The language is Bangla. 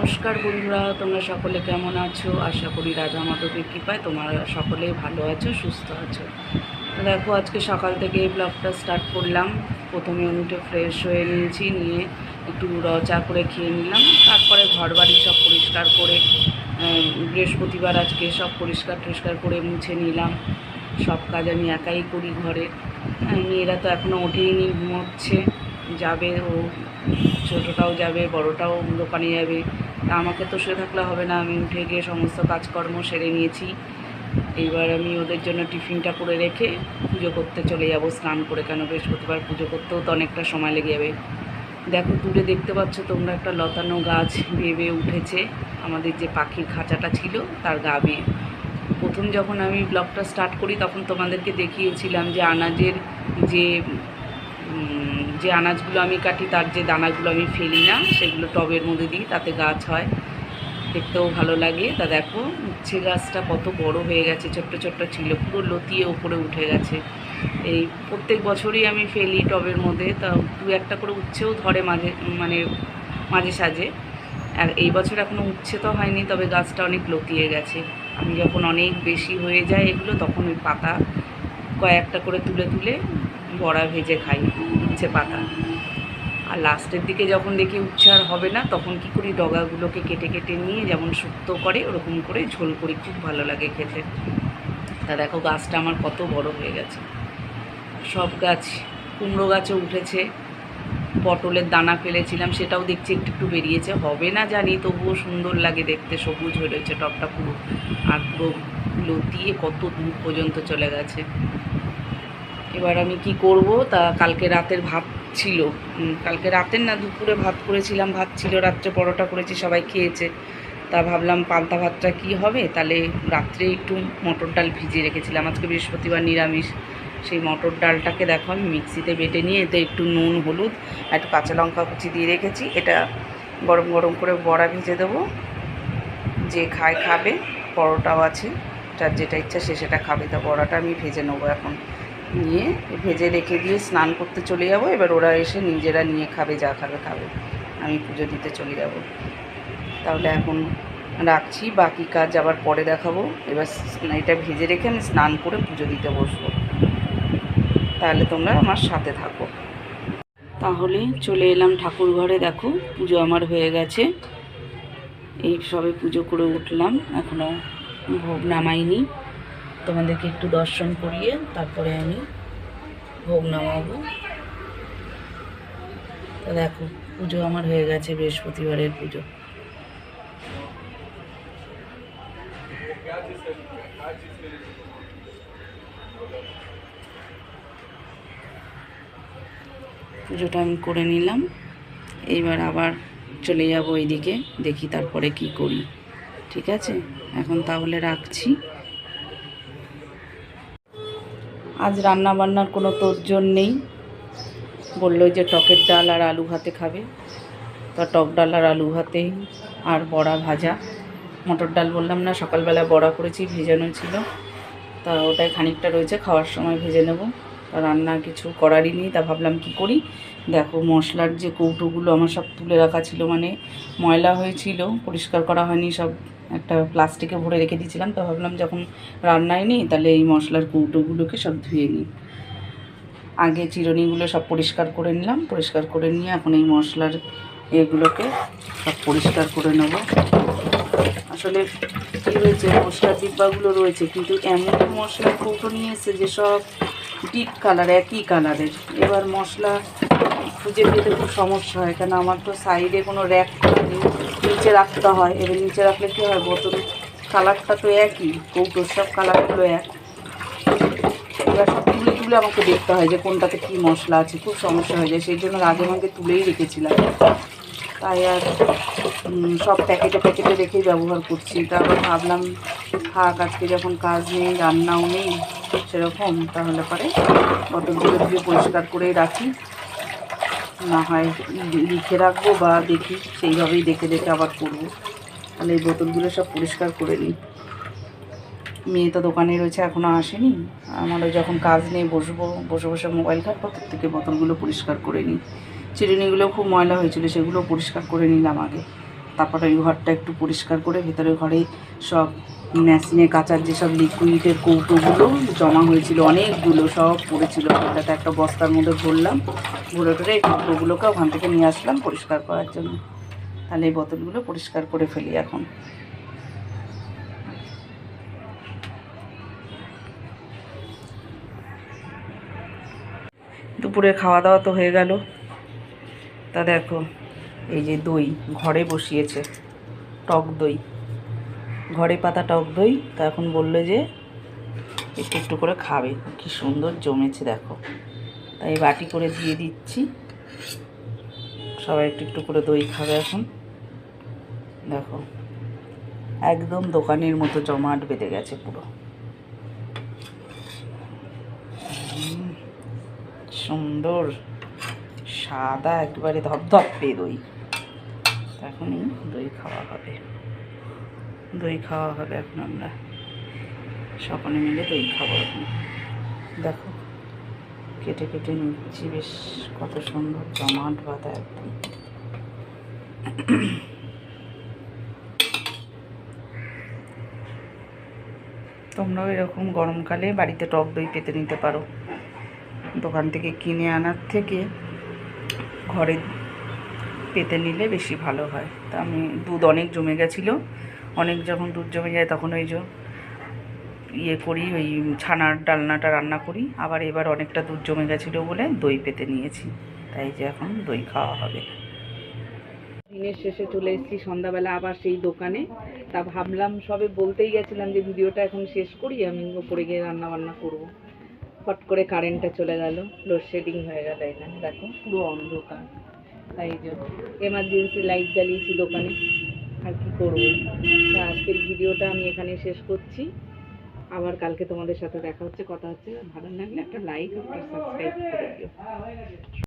নমস্কার বন্ধুরা তোমরা সকলে কেমন আছো? আশা করি রাজা মাধবের কৃপায় তোমরা সকলে ভালো আছো সুস্থ আছো। দেখো আজকে সকাল থেকে এই ব্লগটা স্টার্ট করলাম। প্রথমে উঠে ফ্রেশ হয়ে নিয়েছি নিয়ে একটু চা করে খেয়ে নিলাম। তারপরে ঘর বাড়ি সব পরিষ্কার করে বৃহস্পতিবার আজকে সব পরিষ্কার টরিষ্কার করে মুছে নিলাম। সব কাজ আমি একাই করি ঘরে। হ্যাঁ, মেয়েরা তো এখনও ওঠেইনি ঘুমোচ্ছে যাবে ও। ছোটোটাও যাবে, বড়টাও দোকানে যাবে। তা আমাকে তো শুয়ে থাকলে হবে না। আমি উঠে গিয়ে সমস্ত কাজকর্ম সেরে নিয়েছি। এইবার আমি ওদের জন্য টিফিনটা করে রেখে পুজো করতে চলে যাব স্নান করে, কেন বৃহস্পতিবার পুজো করতেও তো অনেকটা সময় লেগে যাবে। দেখো, দূরে দেখতে পাচ্ছ তোমরা একটা লতানো গাছ বেয়ে উঠেছে। আমাদের যে পাখির খাঁচাটা ছিল, তার গা বেয়ে। প্রথম যখন আমি ব্লগটা স্টার্ট করি, তখন তোমাদেরকে দেখিয়েছিলাম যে আনাজের যে যে আনাজগুলো আমি কাটি, তার যে দানাগুলো আমি ফেলি না, সেগুলো টবের মধ্যে দিই, তাতে গাছ হয়। দেখতেও ভালো লাগে। তা দেখো, উচ্ছে গাছটা কত বড় হয়ে গেছে, ছোট্ট ছোট্ট ছিল, পুরো লতিয়ে ওপরে উঠে গেছে। এই প্রত্যেক বছরই আমি ফেলি টবের মধ্যে, তা দু একটা করে উচ্ছেও ধরে মাঝে মানে মাঝে সাঝে। আর এই বছর এখনও উচ্ছে তো হয়নি, তবে গাছটা অনেক লতিয়ে গেছে। আমি যখন অনেক বেশি হয়ে যায় এগুলো, তখন ওই পাতা কয়েকটা করে তুলে তুলে বড়া ভেজে খাই, উচ্ছে পাতা। আর লাস্টের দিকে যখন দেখি উচ্ছে আর হবে না, তখন কি করি, ডগাগুলোকে কেটে কেটে নিয়ে যেমন শুক্তো করে, ওরকম করে ঝোল করি, খুব ভালো লাগে খেতে। তা দেখো গাছটা আমার কত বড় হয়ে গেছে। সব গাছ, কুমড়ো গাছও উঠেছে। পটলের দানা ফেলেছিলাম, সেটাও দেখছি একটু একটু বেরিয়েছে। হবে না জানি, তবুও সুন্দর লাগে দেখতে, সবুজ হয়ে রয়েছে টপটা পুরো। আর পুরো লতিয়ে কত দূর পর্যন্ত চলে গেছে। এবার আমি কি করব? তা কালকে রাতের ভাত ছিল। কালকে রাতের না, দুপুরে ভাত করেছিলাম। ভাত ছিল, রাত্রে পরোটা করেছি, সবাই খেয়েছে। তা ভাবলাম পান্তা ভাতটা কি হবে? তাহলে রাত্রে একটু মটর ডাল ভিজিয়ে রেখেছিলাম। আজকে বৃহস্পতিবার নিরামিষ। সেই মটর ডালটাকে দেখো আমি মিক্সিতে বেটে নিয়ে, এতে একটু নুন, হলুদ আর একটু কাঁচা লঙ্কা কুচি দিয়ে রেখেছি। এটা গরম গরম করে বড়া ভেজে দেবো। যে খায়, খাবে, পরোটাও আছে। যার যেটা ইচ্ছা সে সেটা খাবে। তা বড়াটা আমি ভেজে নেব এখন। নিয়ে ভেজে রেখে দিয়ে স্নান করতে চলে যাব। এবার ওরা এসে নিজেরা নিয়ে খাবে, যা খাবে খাবে। আমি পুজো দিতে চলে যাব। তাহলে এখন রাখছি, বাকি কাজ আবার পরে দেখাবো। এবার এটা ভেজে রেখে আমি স্নান করে পুজো দিতে বসবো। তাহলে তোমরা আমার সাথে থাকো। তাহলে চলে এলাম ঠাকুর ঘরে দেখো, পুজো আমার হয়ে গেছে। এই সবে পুজো করে উঠলাম। এখনও ভোগ নামাইনি। তোমাদেরকে একটু দর্শন করিয়ে তারপরে আমি ভোগ নামাবো। তো দেখো, পুজো আমার হয়ে গেছে, বৃহস্পতিবারের পুজো। পুজোটা আমি করে নিলাম। এইবার আবার চলে যাব ওইদিকে দেখি তারপরে কি করি। ঠিক আছে? এখন তাহলে রাখছি। আজ রান্না বান্নার কোনো তোরজোর নেই। বলল যে টকের ডাল আর আলু ভাতে খাবে। তা টক ডাল আর আলু ভাতে আর বড়া ভাজা। মটর ডাল বললাম, না, সকালবেলা বড়া করেছি, ভেজানো ছিল। তা ওটাই খানিকটা রয়েছে, খাওয়ার সময় ভেজে নেব। রান্না কিছু করারই নেই, তা ভাবলাম কি করি? দেখো, মশলার যে কৌটোগুলো আমার সব তুলে রাখা ছিল মানে ময়লা হয়েছিল, পরিষ্কার করা হয়নি, সব একটা প্লাস্টিকে ভরে রেখে দিয়েছিলাম, তো ভাবলাম যখন রান্নায় নেই, তাহলে এই মশলার কৌটোগুলোকে সব ধুয়ে নিই। আগে চিরুনিগুলো সব পরিষ্কার করে নিলাম, পরিষ্কার করে নিয়ে এখন এই মশলার এগুলোকে সব পরিষ্কার করে নেব। আসলে কী হয়েছে, মশলার ডিব্বাগুলো রয়েছে, কিন্তু এমন মশলার কৌটো নিয়ে এসেছে যে সব ডিপ কালার একই কালারের এবার মশলা খুঁজে পেতে খুব সমস্যা হয়, কেন আমার তো সাইডে কোনো র্যাক নিচে রাখতে হয়, এবার নিচে রাখলে কী হয়, বোতল কালারটা তো একই, কৌটোর সব কালারগুলো এক। এবার সব তুলে তুলে আমাকে দেখতে হয় যে কোনটাতে কী মশলা আছে, খুব সমস্যা হয়ে যায়, সেই জন্য আগে আমাকে তুলেই রেখেছিলাম। তাই আর সব প্যাকেটে প্যাকেটে রেখেই ব্যবহার করছি। তারপর ভাবলাম, থাক, আজকে যখন কাজ নেই, রান্নাও নেই। সেরকম তাহলে পরে বোতলগুলো দিয়ে পরিষ্কার করেই রাখি। না হয় লিখে রাখব বা দেখি, সেইভাবেই দেখে দেখে আবার করব। তাহলে এই বোতলগুলো সব পরিষ্কার করে নিই মেয়ে তো দোকানে রয়েছে এখনও আসেনি। আমারও যখন কাজ নেই, বসবো, বসে বসে মোবাইল ঘাটবো, তার থেকে বোতলগুলো পরিষ্কার করে নিই। চিরুনিগুলো খুব ময়লা হয়েছিল, সেগুলো পরিষ্কার করে নিলাম আগে। তারপরে ওই ঘরটা একটু পরিষ্কার করে, ভেতরে ঘরে সব মেশিনে কাচার যেসব লিকুইডের কৌটোগুলো জমা হয়েছিল, অনেকগুলো সব পড়েছিল। ওটাতে একটা বস্তার মধ্যে ভরলাম, ভরে টরে এই কৌটোগুলোকে ওখান থেকে নিয়ে আসলাম পরিষ্কার করার জন্য। তাহলে এই বোতলগুলো পরিষ্কার করে ফেলি এখন। দুপুরে খাওয়া দাওয়া তো হয়ে গেল। তা দেখো, এই যে দই, ঘরে বসিয়েছে, টক দই। ঘরে পাতা টক দই তা এখন বলল যে একটু একটু করে খাবে। কি সুন্দর জমেছে দেখো। তাই বাটি করে দিয়ে দিচ্ছি। সবাই একটু একটু করে দই খাবে এখন। দেখো, একদম দোকানের মতো জমাট বেঁধে গেছে পুরো। সুন্দর, সাদা, একবারে ধপধপে দই। এখনই দই খাওয়া হবে। দই খাওয়া হবে এখন আমরা। সকলে মিলে দই খাব এখন। দেখো, কেটে কেটে নিচ্ছি বেশ কত সুন্দর জমাট বাঁধা একদম। তোমরাও এরকম গরমকালে বাড়িতে টক দই পেতে নিতে পারো। দোকান থেকে কিনে আনার থেকে ঘরে পেতে নিলে বেশি ভালো হয়। তা আমি দুধ অনেক জমে গেছিল। অনেক যখন দুধ জমে যায় তখন ওই যে ইয়ে করি, ওই ছানার ডালনাটা রান্না করি। আবার এবার অনেকটা দুধ জমে গেছিল বলে দই পেতে নিয়েছি। তাই যে এখন দই খাওয়া হবে। দিনের শেষে চলে এসেছি সন্ধ্যাবেলা আবার সেই দোকানে। তা ভাবলাম, সবে বলতেই গেছিলাম যে ভিডিওটা এখন শেষ করি, আমি ওপরে গিয়ে রান্না বান্না করব। ফট করে কারেন্টটা চলে গেল লোডশেডিং হয়ে গেল এখানে। দেখো, পুরো অন্ধকার। তাই যে এমার্জেন্সি লাইট জ্বালিয়েছি দোকানে। আর কি করব। তা আজকের ভিডিওটা আমি এখানে শেষ করছি। আবার কালকে তোমাদের সাথে দেখা হচ্ছে, কথা হচ্ছে। ভালো লাগলে একটা লাইক একটা সাবস্ক্রাইব করে দিও।